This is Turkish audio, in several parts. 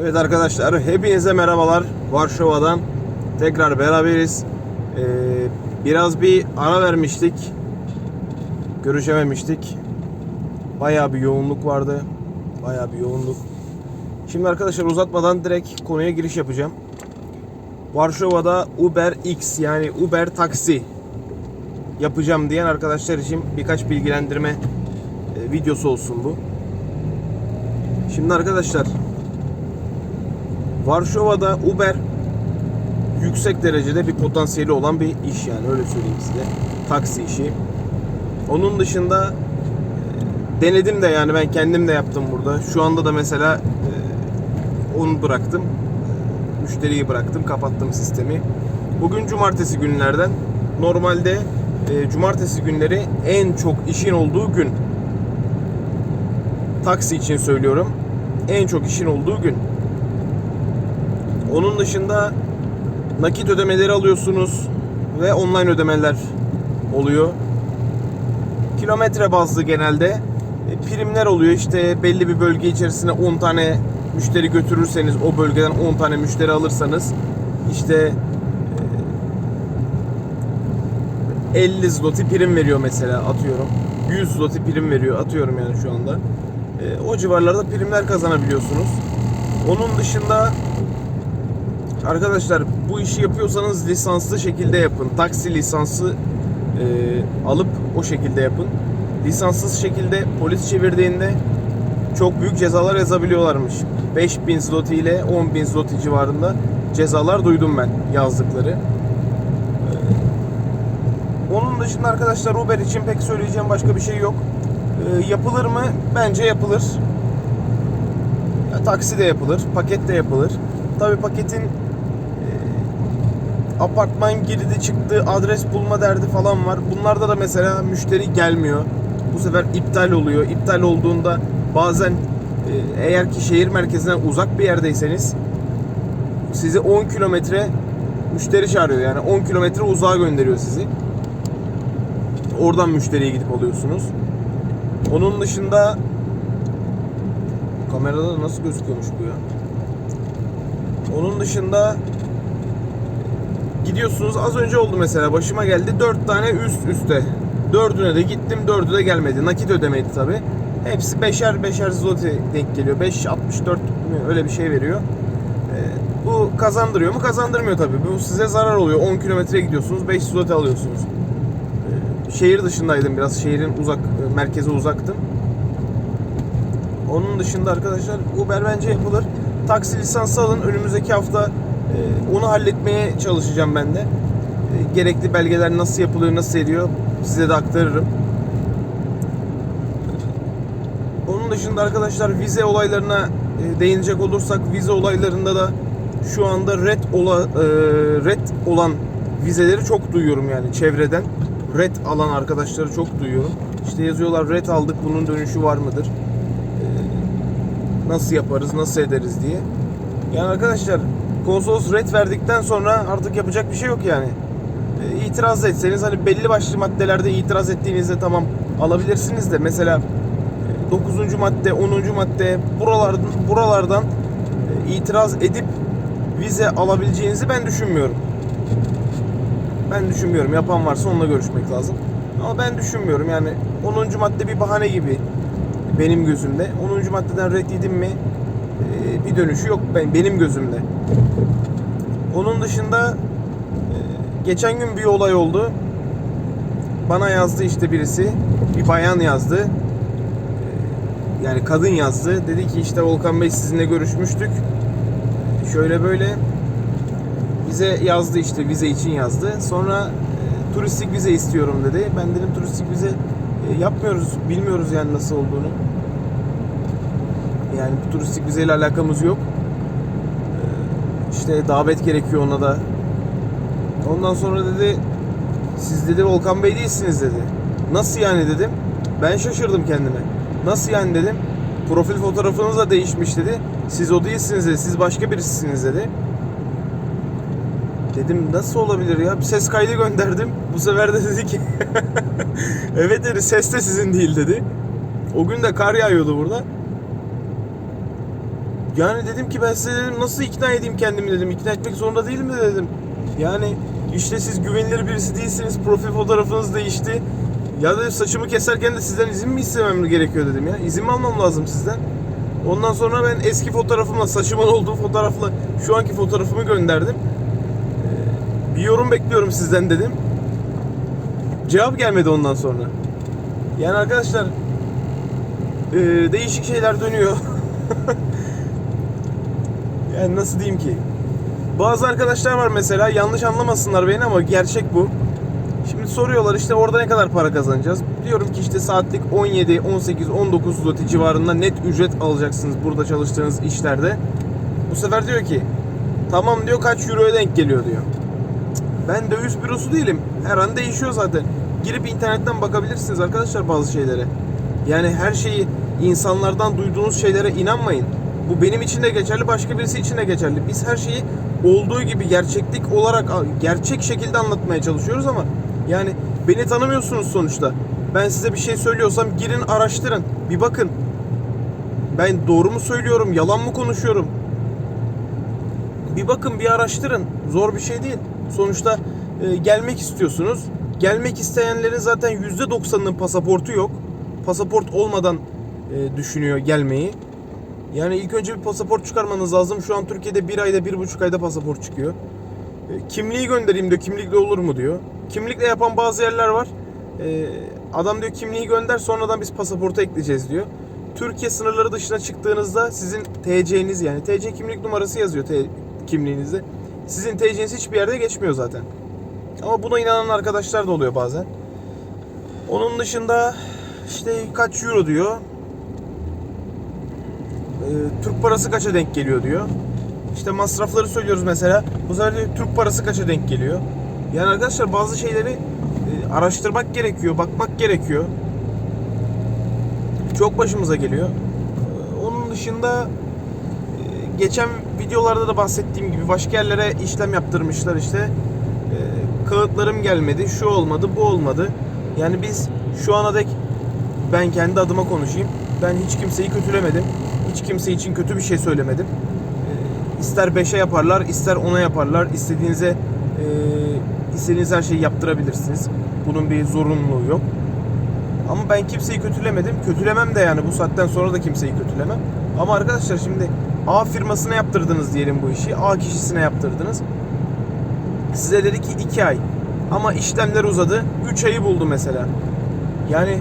Evet arkadaşlar hepinize merhabalar. Varşova'dan tekrar beraberiz. Ee, biraz bir ara vermiştik. Görüşememiştik. Bayağı bir yoğunluk vardı. Bayağı bir yoğunluk. Şimdi arkadaşlar uzatmadan direkt konuya giriş yapacağım. Varşova'da Uber X yani Uber taksi yapacağım diyen arkadaşlar için birkaç bilgilendirme e, videosu olsun bu. Şimdi arkadaşlar Varşova'da Uber yüksek derecede bir potansiyeli olan bir iş yani öyle söyleyeyim size. Taksi işi. Onun dışında e, denedim de yani ben kendim de yaptım burada. Şu anda da mesela e, onu bıraktım. Müşteriyi bıraktım, kapattım sistemi. Bugün cumartesi günlerden. Normalde e, cumartesi günleri en çok işin olduğu gün. Taksi için söylüyorum. En çok işin olduğu gün. Onun dışında nakit ödemeleri alıyorsunuz ve online ödemeler oluyor. Kilometre bazlı genelde e, primler oluyor. İşte belli bir bölge içerisine 10 tane müşteri götürürseniz o bölgeden 10 tane müşteri alırsanız işte e, 50 zloty prim veriyor mesela atıyorum. 100 zloty prim veriyor atıyorum yani şu anda. E, o civarlarda primler kazanabiliyorsunuz. Onun dışında Arkadaşlar bu işi yapıyorsanız lisanslı şekilde yapın. Taksi lisansı e, alıp o şekilde yapın. Lisanssız şekilde polis çevirdiğinde çok büyük cezalar yazabiliyorlarmış. 5000 zloty ile 10.000 zloty civarında cezalar duydum ben yazdıkları. Ee, Onun dışında arkadaşlar Uber için pek söyleyeceğim başka bir şey yok. Ee, yapılır mı? Bence yapılır. Ya, taksi de yapılır, paket de yapılır. Tabii paketin apartman girdi çıktı adres bulma derdi falan var. Bunlarda da mesela müşteri gelmiyor. Bu sefer iptal oluyor. İptal olduğunda bazen e, eğer ki şehir merkezinden uzak bir yerdeyseniz sizi 10 kilometre müşteri çağırıyor. Yani 10 kilometre uzağa gönderiyor sizi. Oradan müşteriye gidip alıyorsunuz. Onun dışında kamerada da nasıl gözüküyormuş bu ya? Onun dışında gidiyorsunuz az önce oldu mesela başıma geldi 4 tane üst üste. Dördüne de gittim dördü de gelmedi. Nakit ödemeydi tabi. Hepsi beşer beşer zloty denk geliyor. 5.64 mü öyle bir şey veriyor. Ee, bu kazandırıyor mu? Kazandırmıyor tabi. Bu size zarar oluyor. 10 kilometre gidiyorsunuz 5 zloty alıyorsunuz. Ee, şehir dışındaydım biraz. Şehrin uzak merkeze uzaktım. Onun dışında arkadaşlar Uber bence yapılır. Taksi lisansı alın. Önümüzdeki hafta e, onu halletmeye çalışacağım ben de. E, Gerekli belgeler nasıl yapılıyor, nasıl ediyor size de aktarırım. Onun dışında arkadaşlar vize olaylarına e, değinecek olursak vize olaylarında da şu anda red ola, e, red olan vizeleri çok duyuyorum yani çevreden. Red alan arkadaşları çok duyuyorum. İşte yazıyorlar red aldık bunun dönüşü var mıdır? nasıl yaparız, nasıl ederiz diye. Yani arkadaşlar konsolos red verdikten sonra artık yapacak bir şey yok yani. E, itiraz etseniz hani belli başlı maddelerde itiraz ettiğinizde tamam alabilirsiniz de mesela 9. madde, 10. madde buralardan buralardan e, itiraz edip vize alabileceğinizi ben düşünmüyorum. Ben düşünmüyorum. Yapan varsa onunla görüşmek lazım. Ama ben düşünmüyorum. Yani 10. madde bir bahane gibi benim gözümde. 10. maddeden red mi e, bir dönüşü yok ben benim gözümde. Onun dışında e, geçen gün bir olay oldu. Bana yazdı işte birisi. Bir bayan yazdı. E, Yani kadın yazdı. Dedi ki işte Volkan Bey sizinle görüşmüştük. Şöyle böyle bize yazdı işte vize için yazdı. Sonra e, turistik vize istiyorum dedi. Ben dedim turistik vize e, yapmıyoruz. Bilmiyoruz yani nasıl olduğunu. Yani bu turistik vizeyle alakamız yok. E, işte davet gerekiyor ona da. Ondan sonra dedi siz dedi Volkan Bey değilsiniz dedi. Nasıl yani dedim. Ben şaşırdım kendime. Nasıl yani dedim. Profil fotoğrafınız da değişmiş dedi. Siz o değilsiniz dedi. Siz başka birisisiniz dedi. Dedim nasıl olabilir ya? Bir ses kaydı gönderdim. Bu sefer de dedi ki evet dedi ses de sizin değil dedi. O gün de kar yağıyordu burada. Yani dedim ki ben size nasıl ikna edeyim kendimi dedim. İkna etmek zorunda değilim de dedim. Yani işte siz güvenilir birisi değilsiniz. Profil fotoğrafınız değişti. Ya dedim saçımı keserken de sizden izin mi istemem gerekiyor dedim ya. İzin mi almam lazım sizden? Ondan sonra ben eski fotoğrafımla saçımın olduğu fotoğrafla şu anki fotoğrafımı gönderdim. Ee, Bir yorum bekliyorum sizden dedim. Cevap gelmedi ondan sonra. Yani arkadaşlar ee, değişik şeyler dönüyor. yani nasıl diyeyim ki? Bazı arkadaşlar var mesela yanlış anlamasınlar beni ama gerçek bu. Şimdi soruyorlar işte orada ne kadar para kazanacağız? Diyorum ki işte saatlik 17, 18, 19 zloty civarında net ücret alacaksınız burada çalıştığınız işlerde. Bu sefer diyor ki tamam diyor kaç euroya denk geliyor diyor. Ben döviz bürosu değilim. Her an değişiyor zaten. Girip internetten bakabilirsiniz arkadaşlar bazı şeylere. Yani her şeyi insanlardan duyduğunuz şeylere inanmayın. Bu benim için de geçerli, başka birisi için de geçerli. Biz her şeyi olduğu gibi gerçeklik olarak gerçek şekilde anlatmaya çalışıyoruz ama yani beni tanımıyorsunuz sonuçta. Ben size bir şey söylüyorsam girin araştırın. Bir bakın. Ben doğru mu söylüyorum, yalan mı konuşuyorum? Bir bakın, bir araştırın. Zor bir şey değil. Sonuçta e, gelmek istiyorsunuz. Gelmek isteyenlerin zaten %90'ının pasaportu yok. Pasaport olmadan e, düşünüyor gelmeyi. Yani ilk önce bir pasaport çıkarmanız lazım. Şu an Türkiye'de bir ayda, bir buçuk ayda pasaport çıkıyor. E, kimliği göndereyim diyor. Kimlikle olur mu diyor. Kimlikle yapan bazı yerler var. E, adam diyor kimliği gönder sonradan biz pasaporta ekleyeceğiz diyor. Türkiye sınırları dışına çıktığınızda sizin TC'niz yani TC kimlik numarası yazıyor kimliğinizde. Sizin TC'niz hiçbir yerde geçmiyor zaten. Ama buna inanan arkadaşlar da oluyor bazen. Onun dışında işte kaç euro diyor. Ee, Türk parası kaça denk geliyor diyor. İşte masrafları söylüyoruz mesela. Bu sefer diyor Türk parası kaça denk geliyor. Yani arkadaşlar bazı şeyleri e, araştırmak gerekiyor, bakmak gerekiyor. Çok başımıza geliyor. Ee, Onun dışında e, geçen videolarda da bahsettiğim gibi başka yerlere işlem yaptırmışlar işte. Ee, Kağıtlarım gelmedi, şu olmadı, bu olmadı. Yani biz şu ana dek ben kendi adıma konuşayım. Ben hiç kimseyi kötülemedim. Hiç kimse için kötü bir şey söylemedim. Ee, İster 5'e yaparlar, ister 10'a yaparlar. İstediğinize e, istediğiniz her şeyi yaptırabilirsiniz. Bunun bir zorunluluğu yok. Ama ben kimseyi kötülemedim. Kötülemem de yani bu saatten sonra da kimseyi kötülemem. Ama arkadaşlar şimdi A firmasına yaptırdınız diyelim bu işi. A kişisine yaptırdınız. Size dedi ki 2 ay. Ama işlemler uzadı. 3 ayı buldu mesela. Yani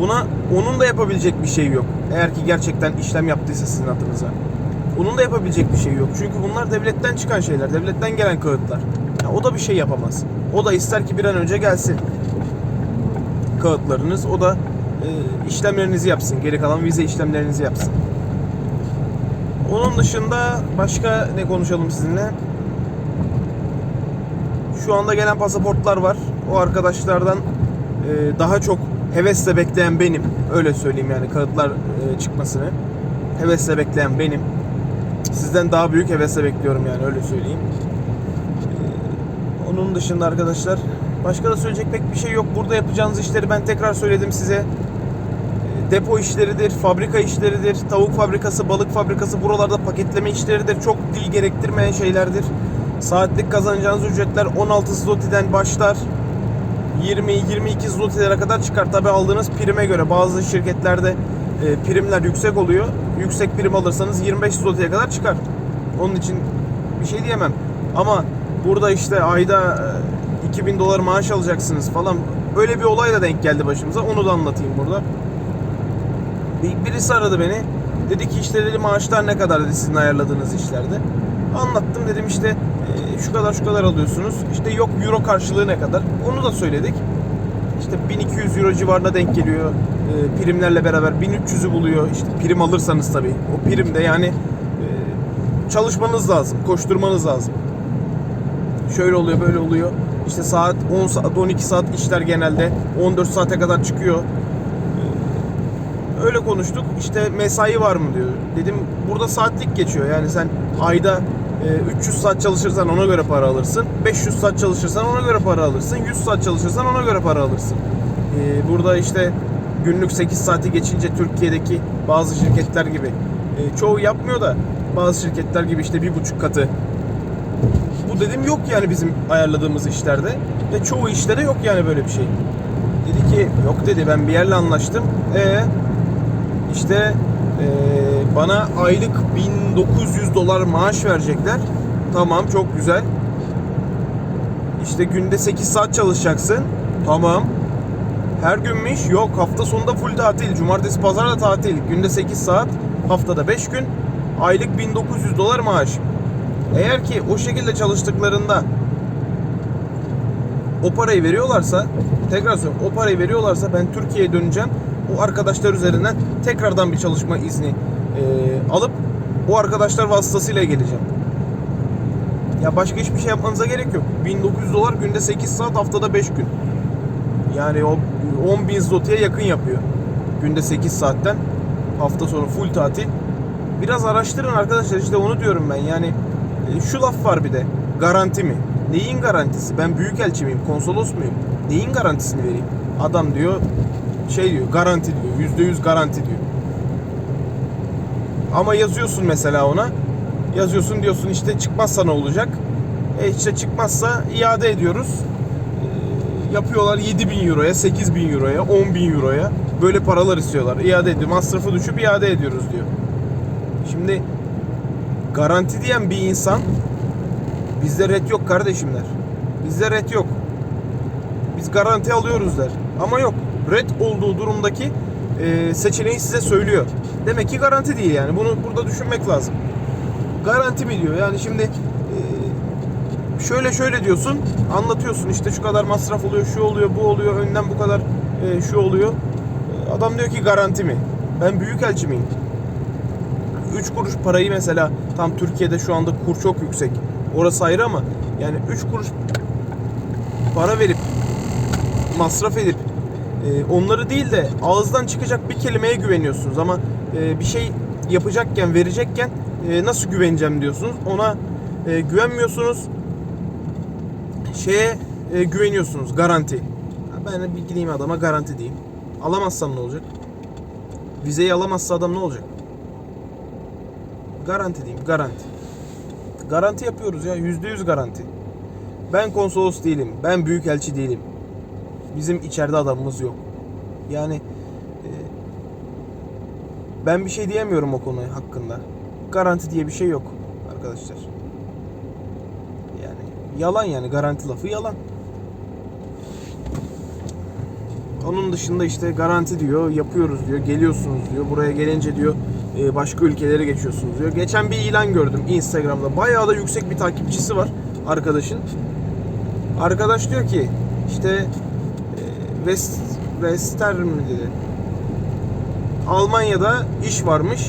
buna onun da yapabilecek bir şey yok. Eğer ki gerçekten işlem yaptıysa sizin adınıza. Onun da yapabilecek bir şey yok. Çünkü bunlar devletten çıkan şeyler. Devletten gelen kağıtlar. Ya o da bir şey yapamaz. O da ister ki bir an önce gelsin. Kağıtlarınız. O da e, işlemlerinizi yapsın. Geri kalan vize işlemlerinizi yapsın. Onun dışında başka ne konuşalım sizinle? Şu anda gelen pasaportlar var. O arkadaşlardan e, daha çok hevesle bekleyen benim. Öyle söyleyeyim yani kağıtlar e, çıkmasını. Hevesle bekleyen benim. Sizden daha büyük hevesle bekliyorum yani öyle söyleyeyim. E, onun dışında arkadaşlar başka da söyleyecek pek bir şey yok. Burada yapacağınız işleri ben tekrar söyledim size. E, Depo işleridir, fabrika işleridir, tavuk fabrikası, balık fabrikası, buralarda paketleme işleridir. Çok dil gerektirmeyen şeylerdir. Saatlik kazanacağınız ücretler 16 zloty'den başlar. 20-22 zlotylere kadar çıkar. Tabi aldığınız prime göre bazı şirketlerde e, primler yüksek oluyor. Yüksek prim alırsanız 25 zloty'ye kadar çıkar. Onun için bir şey diyemem. Ama burada işte ayda e, 2000 dolar maaş alacaksınız falan. Öyle bir olay da denk geldi başımıza. Onu da anlatayım burada. Bir- Birisi aradı beni. Dedi ki işte dedi maaşlar ne kadar dedi sizin ayarladığınız işlerde. Anlattım dedim işte e, şu kadar şu kadar alıyorsunuz. İşte yok euro karşılığı ne kadar. Onu da söyledik. İşte 1200 euro civarına denk geliyor. E, primlerle beraber 1300'ü buluyor. İşte prim alırsanız tabii. O prim de yani e, çalışmanız lazım. Koşturmanız lazım. Şöyle oluyor böyle oluyor. İşte saat 10 saat 12 saat işler genelde 14 saate kadar çıkıyor. Öyle konuştuk. İşte mesai var mı diyor. Dedim burada saatlik geçiyor. Yani sen ayda 300 saat çalışırsan ona göre para alırsın. 500 saat çalışırsan ona göre para alırsın. 100 saat çalışırsan ona göre para alırsın. E, burada işte günlük 8 saati geçince Türkiye'deki bazı şirketler gibi e, çoğu yapmıyor da Bazı şirketler gibi işte bir buçuk katı. Bu dedim yok yani bizim ayarladığımız işlerde. Ve çoğu işte de yok yani böyle bir şey. Dedi ki yok dedi ben bir yerle anlaştım. E işte e, bana aylık 1900 dolar maaş verecekler. Tamam çok güzel. İşte günde 8 saat çalışacaksın. Tamam. Her günmüş. Yok hafta sonunda full tatil. Cumartesi pazar da tatil. Günde 8 saat. Haftada 5 gün. Aylık 1900 dolar maaş. Eğer ki o şekilde çalıştıklarında o parayı veriyorlarsa tekrar söylüyorum o parayı veriyorlarsa ben Türkiye'ye döneceğim. O arkadaşlar üzerinden tekrardan bir çalışma izni e, alıp o arkadaşlar vasıtasıyla geleceğim. Ya başka hiçbir şey yapmanıza gerek yok. 1900 dolar günde 8 saat haftada 5 gün. Yani o 10 bin zloty'ye yakın yapıyor. Günde 8 saatten hafta sonu full tatil. Biraz araştırın arkadaşlar işte onu diyorum ben. Yani e, şu laf var bir de. Garanti mi? Neyin garantisi? Ben büyükelçi miyim? Konsolos muyum? Neyin garantisini vereyim? Adam diyor şey diyor garanti diyor. Yüzde yüz garanti diyor. Ama yazıyorsun mesela ona. Yazıyorsun diyorsun işte çıkmazsa ne olacak? E işte çıkmazsa iade ediyoruz. E, yapıyorlar 7 bin euroya, 8 bin euroya, 10 bin euroya. Böyle paralar istiyorlar. İade ediyor. Masrafı düşüp iade ediyoruz diyor. Şimdi garanti diyen bir insan bizde red yok kardeşimler. Bizde red yok. Biz garanti alıyoruz der. Ama yok. Red olduğu durumdaki e, seçeneği size söylüyor. Demek ki garanti değil yani. Bunu burada düşünmek lazım. Garanti mi diyor? Yani şimdi e, şöyle şöyle diyorsun. Anlatıyorsun işte şu kadar masraf oluyor, şu oluyor, bu oluyor, önden bu kadar e, şu oluyor. E, Adam diyor ki garanti mi? Ben büyükelçi miyim? 3 kuruş parayı mesela tam Türkiye'de şu anda kur çok yüksek. Orası ayrı ama yani 3 kuruş para verip masraf edip e, onları değil de ağızdan çıkacak bir kelimeye güveniyorsunuz ama e, bir şey yapacakken verecekken e, nasıl güveneceğim diyorsunuz ona e, güvenmiyorsunuz şeye e, güveniyorsunuz garanti ben bir gideyim adama garanti diyeyim alamazsam ne olacak vizeyi alamazsa adam ne olacak Garanti diyeyim garanti. Garanti yapıyoruz ya yüzde yüz garanti. Ben konsolos değilim. Ben büyükelçi değilim. Bizim içeride adamımız yok. Yani e, ben bir şey diyemiyorum o konu hakkında. Garanti diye bir şey yok arkadaşlar. Yani yalan yani garanti lafı yalan. Onun dışında işte garanti diyor, yapıyoruz diyor, geliyorsunuz diyor. Buraya gelince diyor e, başka ülkelere geçiyorsunuz diyor. Geçen bir ilan gördüm Instagram'da. Bayağı da yüksek bir takipçisi var arkadaşın. Arkadaş diyor ki işte West Western mi dedi. Almanya'da iş varmış.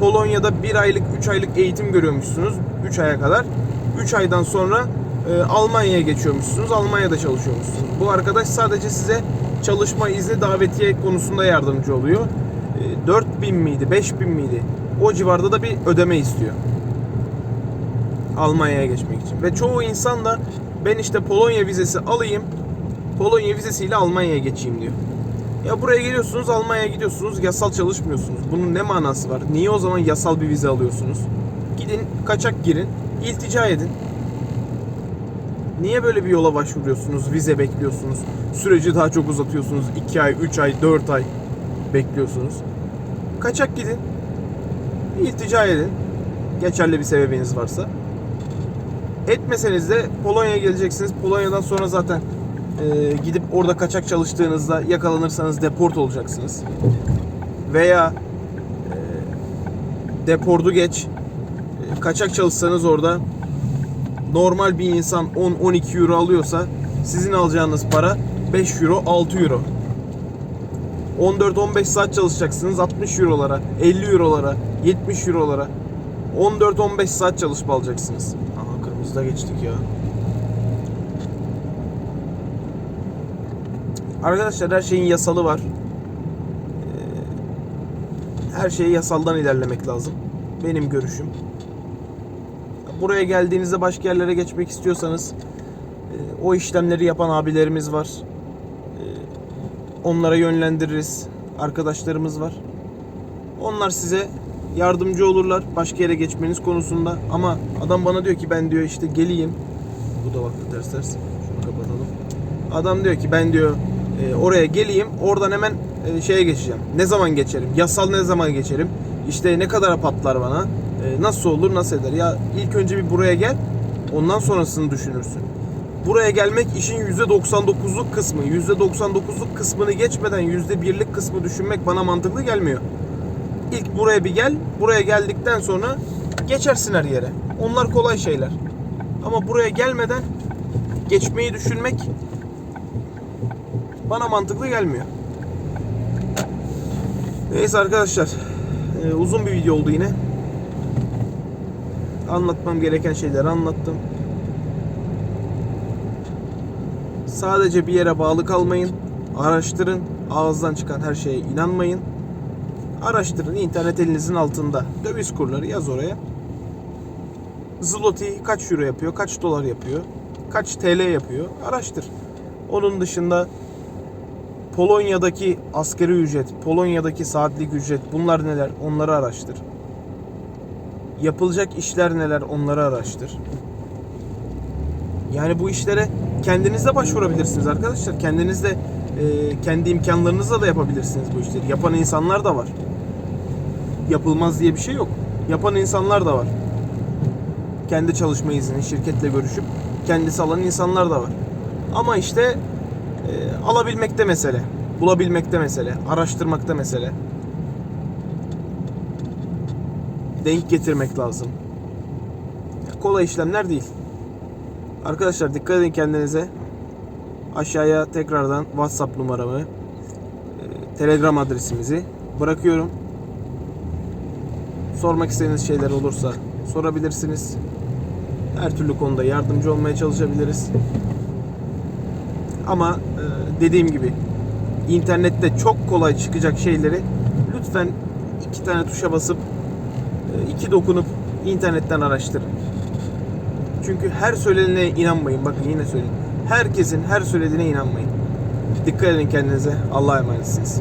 Polonya'da bir aylık, 3 aylık eğitim görüyormuşsunuz. 3 aya kadar. 3 aydan sonra e, Almanya'ya geçiyormuşsunuz. Almanya'da çalışıyormuşsunuz. Bu arkadaş sadece size çalışma izni davetiye konusunda yardımcı oluyor. E, 4000 miydi, 5000 miydi? O civarda da bir ödeme istiyor. Almanya'ya geçmek için. Ve çoğu insan da ben işte Polonya vizesi alayım. Polonya vizesiyle Almanya'ya geçeyim diyor. Ya buraya geliyorsunuz Almanya'ya gidiyorsunuz yasal çalışmıyorsunuz. Bunun ne manası var? Niye o zaman yasal bir vize alıyorsunuz? Gidin kaçak girin, iltica edin. Niye böyle bir yola başvuruyorsunuz? Vize bekliyorsunuz. Süreci daha çok uzatıyorsunuz. 2 ay, 3 ay, 4 ay bekliyorsunuz. Kaçak gidin. İltica edin. Geçerli bir sebebiniz varsa. Etmeseniz de Polonya'ya geleceksiniz. Polonya'dan sonra zaten e, gidip orada kaçak çalıştığınızda yakalanırsanız deport olacaksınız. Veya e, depordu geç e, kaçak çalışsanız orada normal bir insan 10-12 euro alıyorsa sizin alacağınız para 5 euro 6 euro. 14-15 saat çalışacaksınız 60 eurolara, 50 eurolara, 70 eurolara. 14-15 saat çalışıp alacaksınız. Aha kırmızıda geçtik ya. Arkadaşlar her şeyin yasalı var. Ee, Her şeyi yasaldan ilerlemek lazım. Benim görüşüm. Buraya geldiğinizde başka yerlere geçmek istiyorsanız e, o işlemleri yapan abilerimiz var. E, Onlara yönlendiririz. Arkadaşlarımız var. Onlar size yardımcı olurlar başka yere geçmeniz konusunda. Ama adam bana diyor ki ben diyor işte geleyim. Bu da baktı ters ters. Şunu kapatalım. Adam diyor ki ben diyor e, oraya geleyim. Oradan hemen e, şeye geçeceğim. Ne zaman geçerim? Yasal ne zaman geçerim? İşte ne kadar patlar bana? E, nasıl olur? Nasıl eder? Ya ilk önce bir buraya gel. Ondan sonrasını düşünürsün. Buraya gelmek işin %99'luk kısmı. %99'luk kısmını geçmeden %1'lik kısmı düşünmek bana mantıklı gelmiyor. İlk buraya bir gel. Buraya geldikten sonra geçersin her yere. Onlar kolay şeyler. Ama buraya gelmeden geçmeyi düşünmek bana mantıklı gelmiyor. Neyse arkadaşlar. e, uzun bir video oldu yine. Anlatmam gereken şeyleri anlattım. Sadece bir yere bağlı kalmayın. Araştırın. Ağızdan çıkan her şeye inanmayın. Araştırın. internet elinizin altında. Döviz kurları yaz oraya. Zloty kaç euro yapıyor? Kaç dolar yapıyor? Kaç TL yapıyor? Araştır. Onun dışında Polonya'daki askeri ücret, Polonya'daki saatlik ücret bunlar neler? Onları araştır. Yapılacak işler neler? Onları araştır. Yani bu işlere kendiniz de başvurabilirsiniz arkadaşlar. Kendiniz de e, kendi imkanlarınızla da yapabilirsiniz bu işleri. Yapan insanlar da var. Yapılmaz diye bir şey yok. Yapan insanlar da var. Kendi çalışma izni, şirketle görüşüp kendisi alan insanlar da var. Ama işte e, alabilmekte mesele. Bulabilmekte mesele. Araştırmakta mesele. Denk getirmek lazım. Kolay işlemler değil. Arkadaşlar dikkat edin kendinize. Aşağıya tekrardan WhatsApp numaramı, e, Telegram adresimizi bırakıyorum. Sormak istediğiniz şeyler olursa sorabilirsiniz. Her türlü konuda yardımcı olmaya çalışabiliriz. Ama e, dediğim gibi internette çok kolay çıkacak şeyleri lütfen iki tane tuşa basıp e, iki dokunup internetten araştırın. Çünkü her söylenene inanmayın. Bakın yine söyleyeyim. Herkesin her söylediğine inanmayın. Dikkat edin kendinize. Allah'a emanetsiniz.